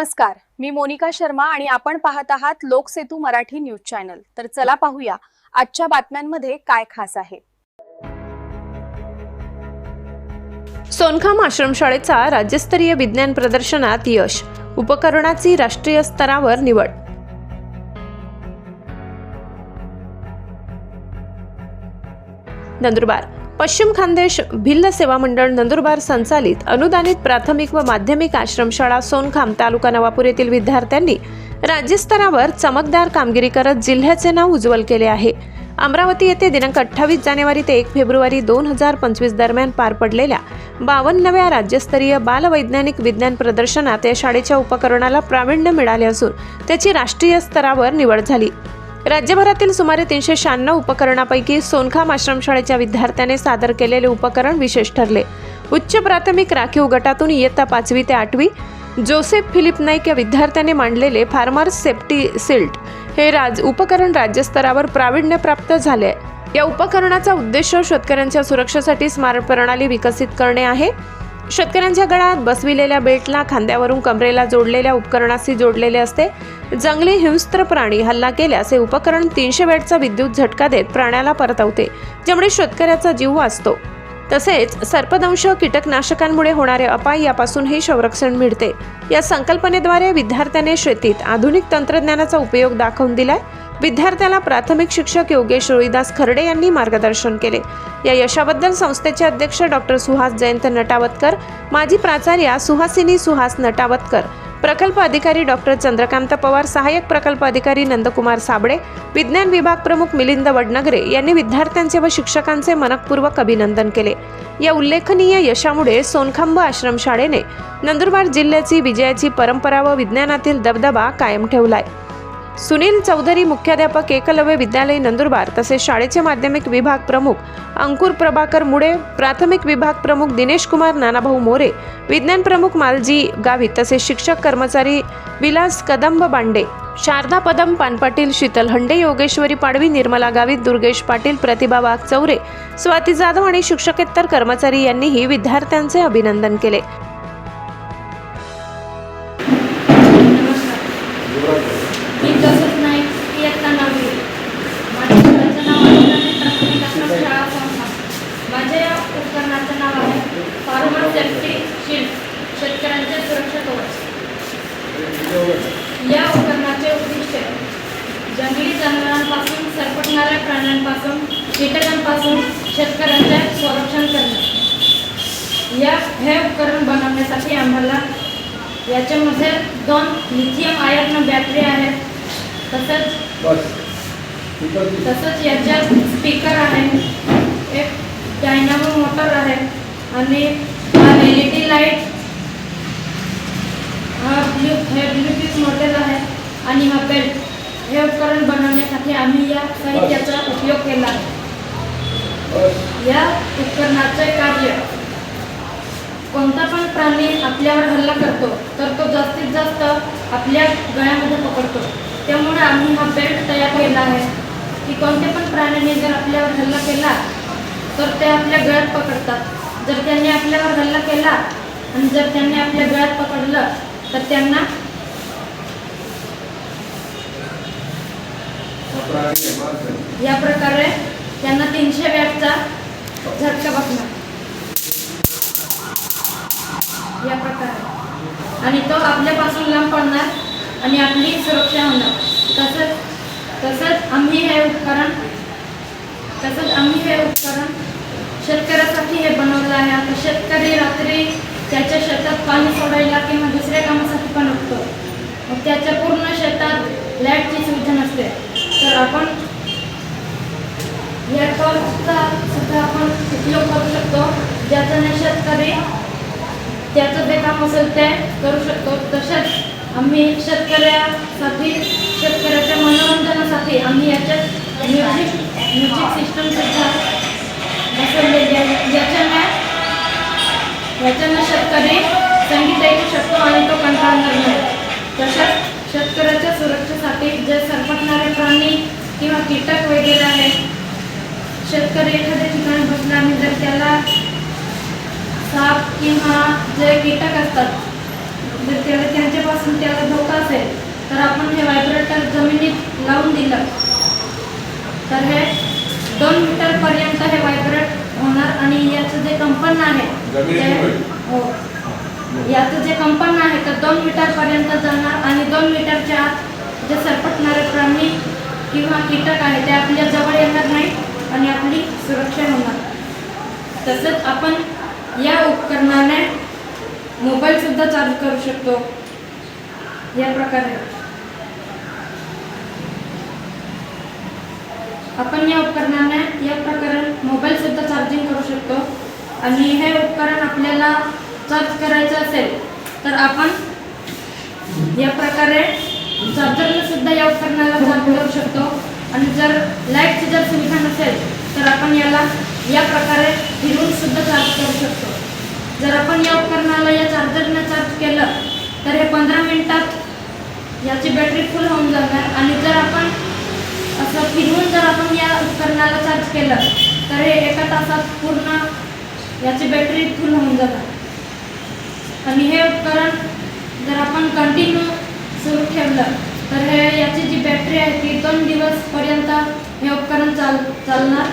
नमस्कार मी मोनिका शर्मा आणि आपण पाहत आहात लोकसेतू मराठी न्यूज चॅनल. तर चला पाहूया आजच्या बातम्यांमध्ये काय खास आहे. सोनखाम आश्रमशाळेचा राज्यस्तरीय विज्ञान प्रदर्शनात यश उपकरणाची राष्ट्रीय स्तरावर निवड. नंदुरबार पश्चिम खानदेश भिल्ल सेवा मंडळ नंदुरबार संचालित अनुदानित प्राथमिक व माध्यमिक आश्रमशाळा सोनखाम तालुका नवापूर येथील विद्यार्थ्यांनी राज्यस्तरावर चमकदार कामगिरी करत जिल्ह्याचे नाव उज्ज्वल केले आहे. अमरावती येथे दिनांक अठ्ठावीस जानेवारी ते एक फेब्रुवारी दोन हजार पंचवीस दरम्यान पार पडलेल्या बावन्नव्या राज्यस्तरीय बालवैज्ञानिक विज्ञान प्रदर्शनात या शाळेच्या उपकरणाला प्रावीण्य मिळाले असून त्याची राष्ट्रीय स्तरावर निवड झाली. राज्यभरातील सुमारे तीनशे शहाण्णव उपकरणापैकी सोनखाम आश्रमशाळेच्या विद्यार्थ्याने सादर केलेले उपकरण विशेष ठरले उच्च प्राथमिक राखीव गटातून इयत्ता पाचवी ते आठवी जोसेफ फिलिप नाईक या विद्यार्थ्याने मांडलेले फार्मर सेफ्टी सिल्ट हे राज उपकरण राज्यस्तरावर प्रावीण्य प्राप्त झाले आहे. या उपकरणाचा उद्देश शेतकऱ्यांच्या सुरक्षेसाठी स्मारक प्रणाली विकसित करणे आहे शेतकऱ्यांच्या गळ्यात बसविलेल्या बेल्टला खांद्यावरून कमरेला जोडलेल्या उपकरणाशी जोडलेले असते. जंगली हिंस्त्र प्राणी हल्ला केल्यास हे उपकरण तीनशे वॅटचा विद्युत झटका देत प्राण्याला परतवते ज्यामुळे शेतकऱ्याचा जीव वाचतो. तसेच सर्पदंश कीटकनाशकांमुळे होणारे अपाय यापासूनही संरक्षण मिळते. या संकल्पनेद्वारे विद्यार्थ्याने शेतीत आधुनिक तंत्रज्ञानाचा उपयोग दाखवून दिलाय. विद्यार्थ्याला प्राथमिक शिक्षक योगेश रोहिदास खर्डे यांनी मार्गदर्शन केले. या यशाबद्दल संस्थेचे अध्यक्ष डॉक्टर सुहास जयंत नटावतकर माजी प्राचार्या सुहासिनी सुहास नटावतकर प्रकल्प अधिकारी डॉक्टर चंद्रकांत पवार सहाय्यक प्रकल्प अधिकारी नंदकुमार साबळे विज्ञान विभाग प्रमुख मिलिंद वडनगरे यांनी विद्यार्थ्यांचे व शिक्षकांचे मनपूर्वक अभिनंदन केले. या उल्लेखनीय यशामुळे सोनखांब आश्रमशाळेने नंदुरबार जिल्ह्याची विजयाची परंपरा व विज्ञानातील दबदबा कायम ठेवलाय. सुनील चौधरी मुख्याध्यापक एकलव्य विद्यालय नंदुरबार तसेच शाळेचे माध्यमिक विभाग प्रमुख अंकुर प्रभाकर मुळे प्राथमिक विभाग प्रमुख दिनेश कुमार नानाभाऊ मोरे विज्ञान प्रमुख मालजी गावित तसेच शिक्षक कर्मचारी विलास कदंब बांडे शारदा पदम पानपाटील शीतल हंडे योगेश्वरी पाडवी निर्मला गावित दुर्गेश पाटील प्रतिभा वाघ चौरे स्वाती जाधव आणि शिक्षकेतर कर्मचारी यांनीही विद्यार्थ्यांचे अभिनंदन केले. माझ्या या उपकरणाचं नाव आहे फार्मर सेफ्टी शील्ड शेतकऱ्यांचे सुरक्षा कवच या उपकरणाचे उद्दिष्ट जंगली जनावरांपासून सरपटणाऱ्या प्राण्यांपासून कीटकांपासून शेतकऱ्यांचे संरक्षण करणे. या हे उपकरण बनवण्यासाठी आम्हाला याच्यामध्ये दोन लिथियम आयर्न बॅटरी आहेत. तसंच तसंच याच्यात स्पीकर आहे. एक डायनामो मोटर आहे. आणि एल ई डी लाइट हा ब्ल्यू हे ब्लूटूथ मॉडेल आहे. आणि हा बेल्ट हे उपकरण बनवण्यासाठी आम्ही या साहित्याचा उपयोग केला. या उपकरणाचे कार्य कोणता पण प्राणी आपल्यावर हल्ला करतो तर तो जास्तीत जास्त आपल्या गळ्यामध्ये पकडतो. त्यामुळे आम्ही हा बेल्ट तयार केला आहे. की कोणत्या पण प्राण्याने जर आपल्यावर हल्ला केला तर ते आपल्या गळ्यात पकडतात. जर त्यांनी आपल्यावर हल्ला केला आणि जर त्यांनी आपल्या गळ्यात पकडलं तर त्यांना या प्रकारे त्यांना तीनशे वॅटचा झटका बसणार. या प्रकारे. आणि तो आपल्यापासून लांब पडणार आणि आपली सुरक्षा होणार. तसंच तसंच आम्ही हे उपकरण तसंच आम्ही हे उपकरण शेतकऱ्यासाठी हे बनवलं आहे. आता शेतकरी रात्री त्याच्या शेतात पाणी सोडायला किंवा दुसऱ्या कामासाठी पण उठतो. मग त्याच्या पूर्ण शेतात लाईटची सुविधा नसते. तर आपण या टॉर्चचा सुद्धा आपण उपयोग करू शकतो. ज्याच्याने शेतकरी त्याचं जे काम असेल ते करू शकतो. तसेच आम्ही शेतकऱ्यासाठी शेतकऱ्याच्या मनोरंजनासाठी आम्ही याच्यात म्युझिक म्युझिक सिस्टमसुद्धा बसवलेली आहे शेतकरी संगीत ऐकू शकतो आणि तो कंटाळणार नाही तसेच शेतकऱ्याच्या सुरक्षेसाठी जे सरपटणारे प्राणी किंवा कीटक वगैरे आहेत शेतकरी एखाद्या ठिकाणी बसला आणि जर त्याला साप किंवा जे कीटक असतात जर त्याला त्यांच्यापासून त्याला धोका असेल तर आपण हे व्हायब्रेटर जमिनीत लावून दिलं. तर हे दोन मीटरपर्यंत हे व्हायब्रेट होणार आणि याचं जे कंपन आहे. हो. याचं जे कंपन आहे तर दोन मीटरपर्यंत जाणार आणि दोन मीटरच्या आत जे सरपटणारे प्राणी किंवा कीटक आहे ते आपल्या जवळ येणार नाही आणि आपली सुरक्षा होणार. तसंच आपण या उपकरणाने मोबाईल सुद्धा चार्ज करू शकतो. या प्रकारे. आपण या उपकरणाने या प्रकारे मोबाईलसुद्धा चार्जिंग करू शकतो. आणि हे उपकरण आपल्याला चार्ज करायचं असेल तर आपण या प्रकारे चार्जरने सुद्धा या उपकरणाला चार्ज करू शकतो. आणि जर लाईटची जर सुविधा नसेल तर आपण याला या प्रकारे फिरून सुद्धा चार्ज करू शकतो. जर आपण या उपकरणाला या चार्जरने चार्ज केलं तर हे पंधरा मिनिटात याची बॅटरी फुल होऊन जाणार. आणि जर आपण असं फिरवून जर आपण या उपकरणाला चार्ज केलं तर हे एका तासात पूर्ण याची बॅटरी फुल होऊन जातात आणि हे उपकरण जर आपण कंटिन्यू सुरू ठेवलं तर हे याची जी बॅटरी आहे ती दोन दिवसपर्यंत हे उपकरण चाल चालणार.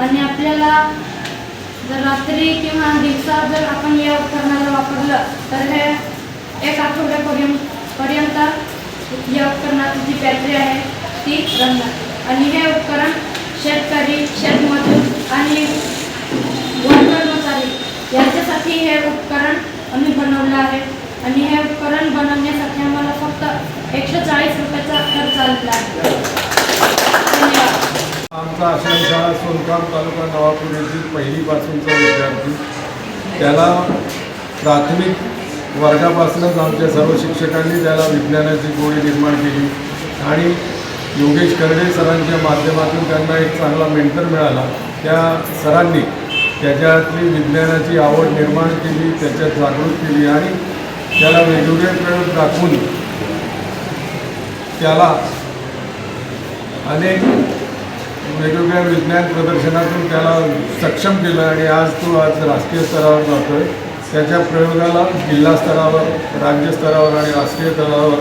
आणि आपल्याला जर रात्री किंवा दिवसा जर आपण या उपकरणाला वापरलं तर हे एक आठवड्यापर्यंत पर्यंत या उपकरणाची जी बॅटरी आहे ती रंगणार. आणि हे उपकरण शेतकरी शेतमजूर आणि वन कर्मचारी यांच्यासाठी हे उपकरण आम्ही बनवलं आहे. आणि हे उपकरण बनवण्यासाठी आम्हाला फक्त एकशे चाळीस रुपयाचा खर्च आलेला आहे. आमचा आश्रम शाळा सोनकाम तालुका नवापूर येथील पहिलीपासूनचा विद्यार्थी. त्याला प्राथमिक वर्गापासूनच आमच्या सर्व शिक्षकांनी त्याला विज्ञानाची गोडी निर्माण केली. आणि योगेश कर्डे सरांच्या माध्यमातून त्यांना एक चांगला मेंटर मिळाला. त्या सरांनी त्याच्यातली विज्ञानाची आवड निर्माण केली त्याच्यात जागृत केली आणि त्याला वेगवेगळे प्रयोग दाखवून त्याला अनेक वेगवेगळ्या विज्ञान प्रदर्शनातून त्याला सक्षम केलं आणि आज तो आज राष्ट्रीय स्तरावर जातोय. त्याच्या प्रयोगाला जिल्हा स्तरावर राज्य स्तरावर आणि राष्ट्रीय स्तरावर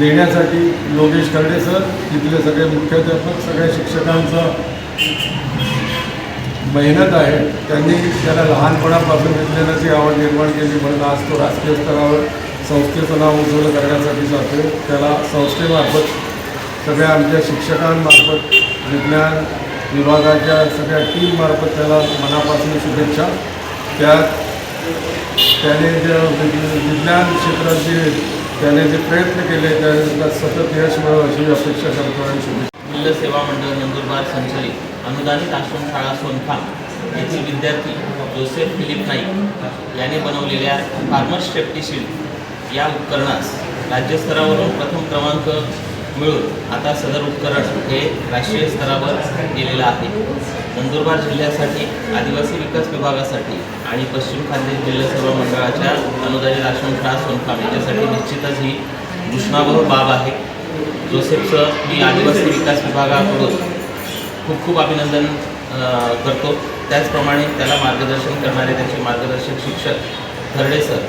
नेण्यासाठी योगेश खर्डे सर तिथले सगळे मुख्याध्यापक सगळ्या शिक्षकांचं मेहनत आहे. त्यांनी त्याला लहानपणापासून विज्ञानाची आवड निर्माण केली म्हणून आज तो राजकीय स्तरावर संस्थेचं नाव उज्ज्वल करण्यासाठी जातो त्याला संस्थेमार्फत सगळ्या आमच्या शिक्षकांमार्फत विज्ञान विभागाच्या सगळ्या टीममार्फत त्याला मनापासून शुभेच्छा. त्यात त्याने जे विज्ञान क्षेत्रात जे त्याने जे प्रयत्न केले त्या सतत यश मिळावं अशी अपेक्षा करतो आणि शुभेच्छा. मूल्य सेवा मंडळ नंदुरबार संचलित अनुदानित आश्रमशाळा सोनफा येथील विद्यार्थी जोसेफ फिलिप नाईक याने बनवलेल्या फार्मर सेफ्टी या उपकरणास राज्यस्तरावरून प्रथम क्रमांक मिळून आता सदर उपकरण हे राष्ट्रीय स्तरावर गेलेलं आहे. नंदुरबार जिल्ह्यासाठी आदिवासी विकास विभागासाठी आणि पश्चिम खानदेश जिल्हा सेवा मंडळाच्या अनुदानित आश्रमशाळा सोनखाम याच्यासाठी निश्चितच ही घोषणावह बाब आहे. जोसेफचं मी आदिवासी विकास विभागाकडून खूप खूप अभिनंदन करतो. त्याचप्रमाणे त्याला मार्गदर्शन करणारे त्याचे मार्गदर्शक शिक्षक खर्डे सर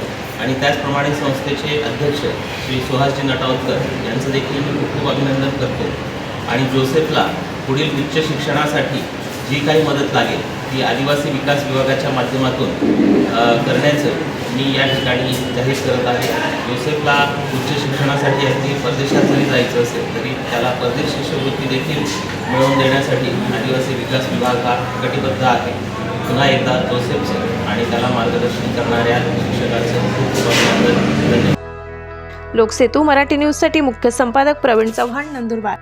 आणि त्याचप्रमाणे संस्थेचे अध्यक्ष श्री सुहासजी नटावतकर यांचं देखील मी खूप खूप अभिनंदन करतो. आणि जोसेफला पुढील उच्च शिक्षणासाठी जी काही मदत लागेल ती आदिवासी विकास विभागाच्या माध्यमातून करण्याचं मी या ठिकाणी जाहीर करत आहे. जोसेफला उच्च शिक्षणासाठी अगदी परदेशात जरी जायचं असेल तरी त्याला परदेश शिष्यवृत्ती देखील मिळवून देण्यासाठी आदिवासी विकास विभाग हा कटिबद्ध आहे. पुन्हा एकदा जोसेफचं आणि त्याला मार्गदर्शन करणाऱ्या शिक्षकांचं खूप खूप अभिनंदन. धन्यवाद. लोकसेतू मराठी न्यूजसाठी मुख्य संपादक प्रवीण चव्हाण नंदुरबार.